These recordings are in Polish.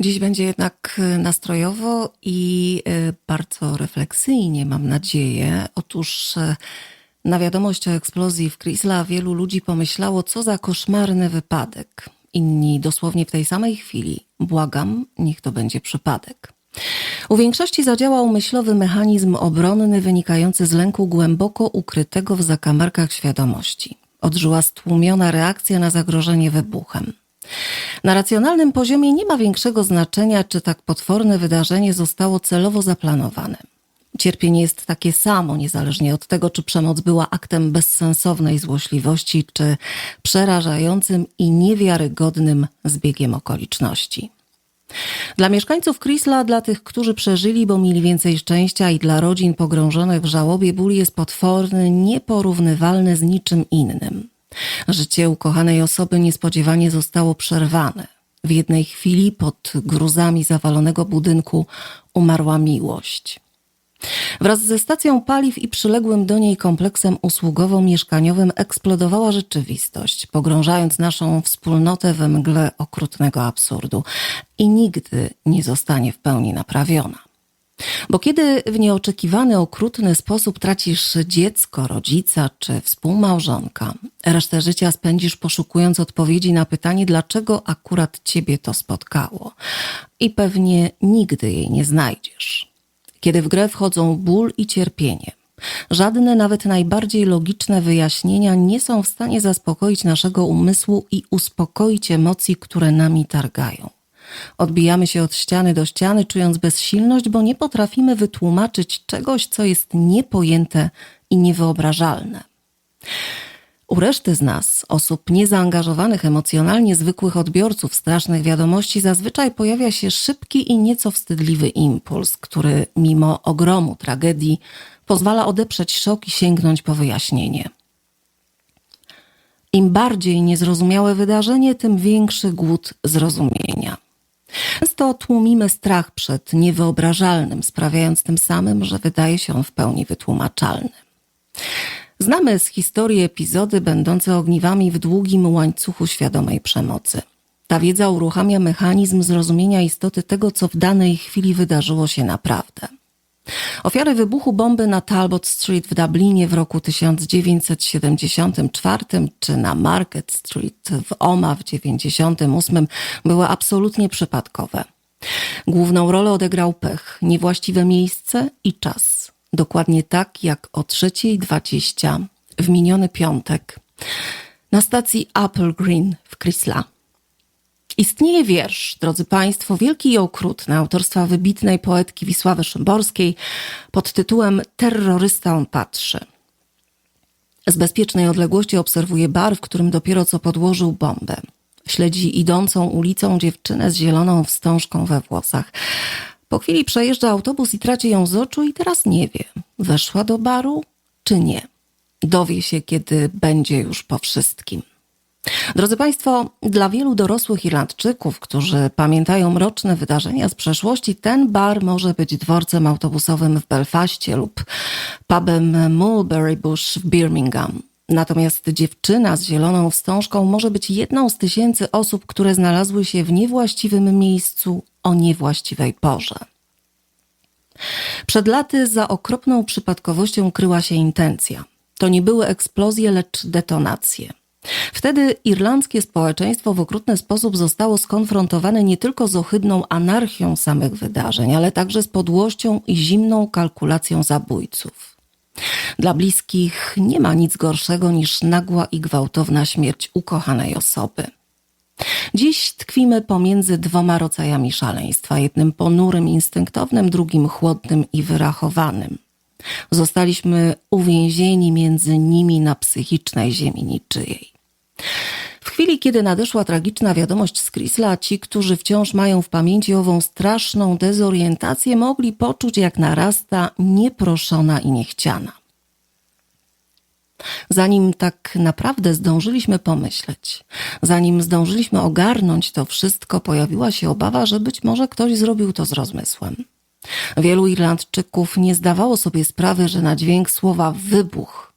Dziś będzie jednak y, nastrojowo i y, bardzo refleksyjnie, mam nadzieję. Otóż y, na wiadomość o eksplozji w Chrysla wielu ludzi pomyślało, co za koszmarny wypadek. Inni dosłownie w tej samej chwili. Błagam, niech to będzie przypadek. U większości zadziałał myślowy mechanizm obronny wynikający z lęku głęboko ukrytego w zakamarkach świadomości. Odżyła stłumiona reakcja na zagrożenie wybuchem. Na racjonalnym poziomie nie ma większego znaczenia, czy tak potworne wydarzenie zostało celowo zaplanowane. Cierpienie jest takie samo, niezależnie od tego, czy przemoc była aktem bezsensownej złośliwości, czy przerażającym i niewiarygodnym zbiegiem okoliczności. Dla mieszkańców Chrysla, dla tych, którzy przeżyli, bo mieli więcej szczęścia i dla rodzin pogrążonych w żałobie, ból jest potworny, nieporównywalny z niczym innym. Życie ukochanej osoby niespodziewanie zostało przerwane. W jednej chwili pod gruzami zawalonego budynku umarła miłość. Wraz ze stacją paliw i przyległym do niej kompleksem usługowo-mieszkaniowym eksplodowała rzeczywistość, pogrążając naszą wspólnotę we mgle okrutnego absurdu i nigdy nie zostanie w pełni naprawiona. Bo kiedy w nieoczekiwany, okrutny sposób tracisz dziecko, rodzica czy współmałżonka, resztę życia spędzisz poszukując odpowiedzi na pytanie, dlaczego akurat ciebie to spotkało. I pewnie nigdy jej nie znajdziesz. Kiedy w grę wchodzą ból i cierpienie, żadne, nawet najbardziej logiczne wyjaśnienia nie są w stanie zaspokoić naszego umysłu i uspokoić emocji, które nami targają. Odbijamy się od ściany do ściany, czując bezsilność, bo nie potrafimy wytłumaczyć czegoś, co jest niepojęte i niewyobrażalne. U reszty z nas, osób niezaangażowanych emocjonalnie, zwykłych odbiorców strasznych wiadomości, zazwyczaj pojawia się szybki i nieco wstydliwy impuls, który mimo ogromu tragedii pozwala odeprzeć szok i sięgnąć po wyjaśnienie. Im bardziej niezrozumiałe wydarzenie, tym większy głód zrozumienia. Często tłumimy strach przed niewyobrażalnym, sprawiając tym samym, że wydaje się on w pełni wytłumaczalny. Znamy z historii epizody będące ogniwami w długim łańcuchu świadomej przemocy. Ta wiedza uruchamia mechanizm zrozumienia istoty tego, co w danej chwili wydarzyło się naprawdę. Ofiary wybuchu bomby na Talbot Street w Dublinie w roku 1974 czy na Market Street w Oma w 1998 były absolutnie przypadkowe. Główną rolę odegrał pech, niewłaściwe miejsce i czas. Dokładnie tak jak o 3.20 w miniony piątek na stacji Apple Green w Chrysla. Istnieje wiersz, drodzy Państwo, wielki i okrutny, autorstwa wybitnej poetki Wisławy Szymborskiej pod tytułem Terrorysta on patrzy. Z bezpiecznej odległości obserwuje bar, w którym dopiero co podłożył bombę. Śledzi idącą ulicą dziewczynę z zieloną wstążką we włosach. Po chwili przejeżdża autobus i traci ją z oczu i teraz nie wie, weszła do baru czy nie. Dowie się, kiedy będzie już po wszystkim. Drodzy Państwo, dla wielu dorosłych Irlandczyków, którzy pamiętają mroczne wydarzenia z przeszłości, ten bar może być dworcem autobusowym w Belfaście lub pubem Mulberry Bush w Birmingham. Natomiast dziewczyna z zieloną wstążką może być jedną z tysięcy osób, które znalazły się w niewłaściwym miejscu o niewłaściwej porze. Przed laty za okropną przypadkowością kryła się intencja. To nie były eksplozje, lecz detonacje. Wtedy irlandzkie społeczeństwo w okrutny sposób zostało skonfrontowane nie tylko z ohydną anarchią samych wydarzeń, ale także z podłością i zimną kalkulacją zabójców. Dla bliskich nie ma nic gorszego niż nagła i gwałtowna śmierć ukochanej osoby. Dziś tkwimy pomiędzy dwoma rodzajami szaleństwa, jednym ponurym, instynktownym, drugim chłodnym i wyrachowanym. Zostaliśmy uwięzieni między nimi na psychicznej ziemi niczyjej. Chwili, kiedy nadeszła tragiczna wiadomość z Chrysla, ci, którzy wciąż mają w pamięci ową straszną dezorientację, mogli poczuć, jak narasta nieproszona i niechciana. Zanim tak naprawdę zdążyliśmy pomyśleć, zanim zdążyliśmy ogarnąć to wszystko, pojawiła się obawa, że być może ktoś zrobił to z rozmysłem. Wielu Irlandczyków nie zdawało sobie sprawy, że na dźwięk słowa wybuch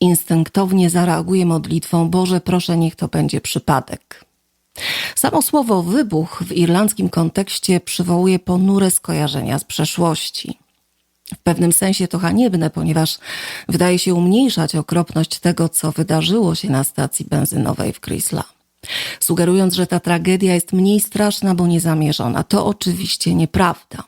instynktownie zareaguje modlitwą: Boże, proszę, niech to będzie przypadek. Samo słowo wybuch w irlandzkim kontekście przywołuje ponure skojarzenia z przeszłości. W pewnym sensie to haniebne, ponieważ wydaje się umniejszać okropność tego, co wydarzyło się na stacji benzynowej w Chrysla. Sugerując, że ta tragedia jest mniej straszna, bo niezamierzona. To oczywiście nieprawda.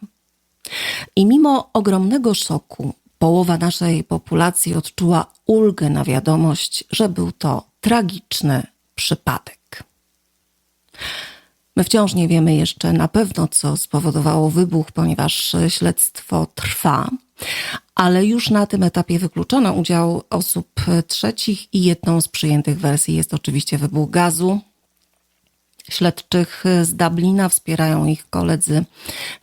I mimo ogromnego szoku, połowa naszej populacji odczuła ulgę na wiadomość, że był to tragiczny przypadek. My wciąż nie wiemy jeszcze na pewno, co spowodowało wybuch, ponieważ śledztwo trwa, ale już na tym etapie wykluczono udział osób trzecich i jedną z przyjętych wersji jest oczywiście wybuch gazu, Śledczych z Dublina wspierają ich koledzy,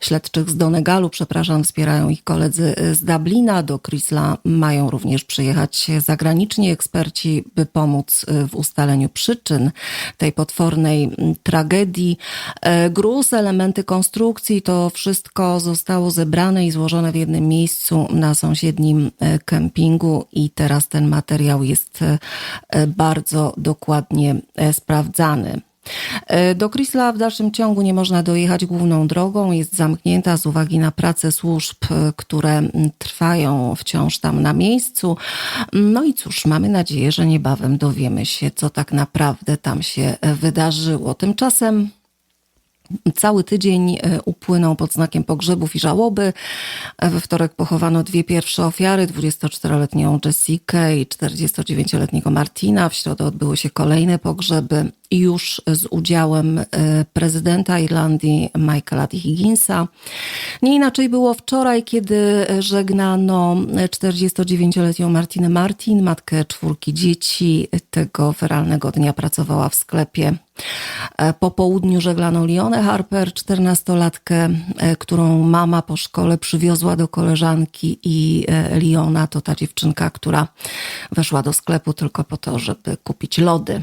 śledczych z Donegalu, przepraszam, wspierają ich koledzy z Dublina. Do Chrysla mają również przyjechać zagraniczni eksperci, by pomóc w ustaleniu przyczyn tej potwornej tragedii. Gruz, elementy konstrukcji, to wszystko zostało zebrane i złożone w jednym miejscu na sąsiednim kempingu i teraz ten materiał jest bardzo dokładnie sprawdzany. E, do Chrysla w dalszym ciągu nie można dojechać główną drogą, jest zamknięta z uwagi na pracę służb, e, które trwają wciąż tam na miejscu. No i cóż, mamy nadzieję, że niebawem dowiemy się, co tak naprawdę tam się wydarzyło. Tymczasem Cały tydzień e, upłynął pod znakiem pogrzebów i żałoby. We wtorek pochowano dwie pierwsze ofiary, 24-letnią Jessica i 49-letniego Martina. W środę odbyły się kolejne pogrzeby już z udziałem e, prezydenta Irlandii Michaela D. Higginsa. Nie inaczej było wczoraj, kiedy żegnano 49-letnią Martinę Martin, matkę czwórki dzieci. Tego feralnego dnia pracowała w sklepie. E, po południu żeglano Lionę Harper, 14-latkę, e, którą mama po szkole przywiozła do koleżanki i Liona to ta dziewczynka, która weszła do sklepu tylko po to, żeby kupić lody.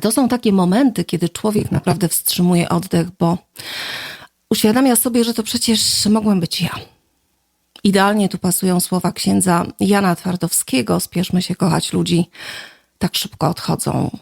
To są takie momenty, kiedy człowiek naprawdę wstrzymuje oddech, bo uświadamia sobie, że to przecież mogłem być ja. Idealnie tu pasują słowa księdza Jana Twardowskiego: Spieszmy się kochać ludzi, tak szybko odchodzą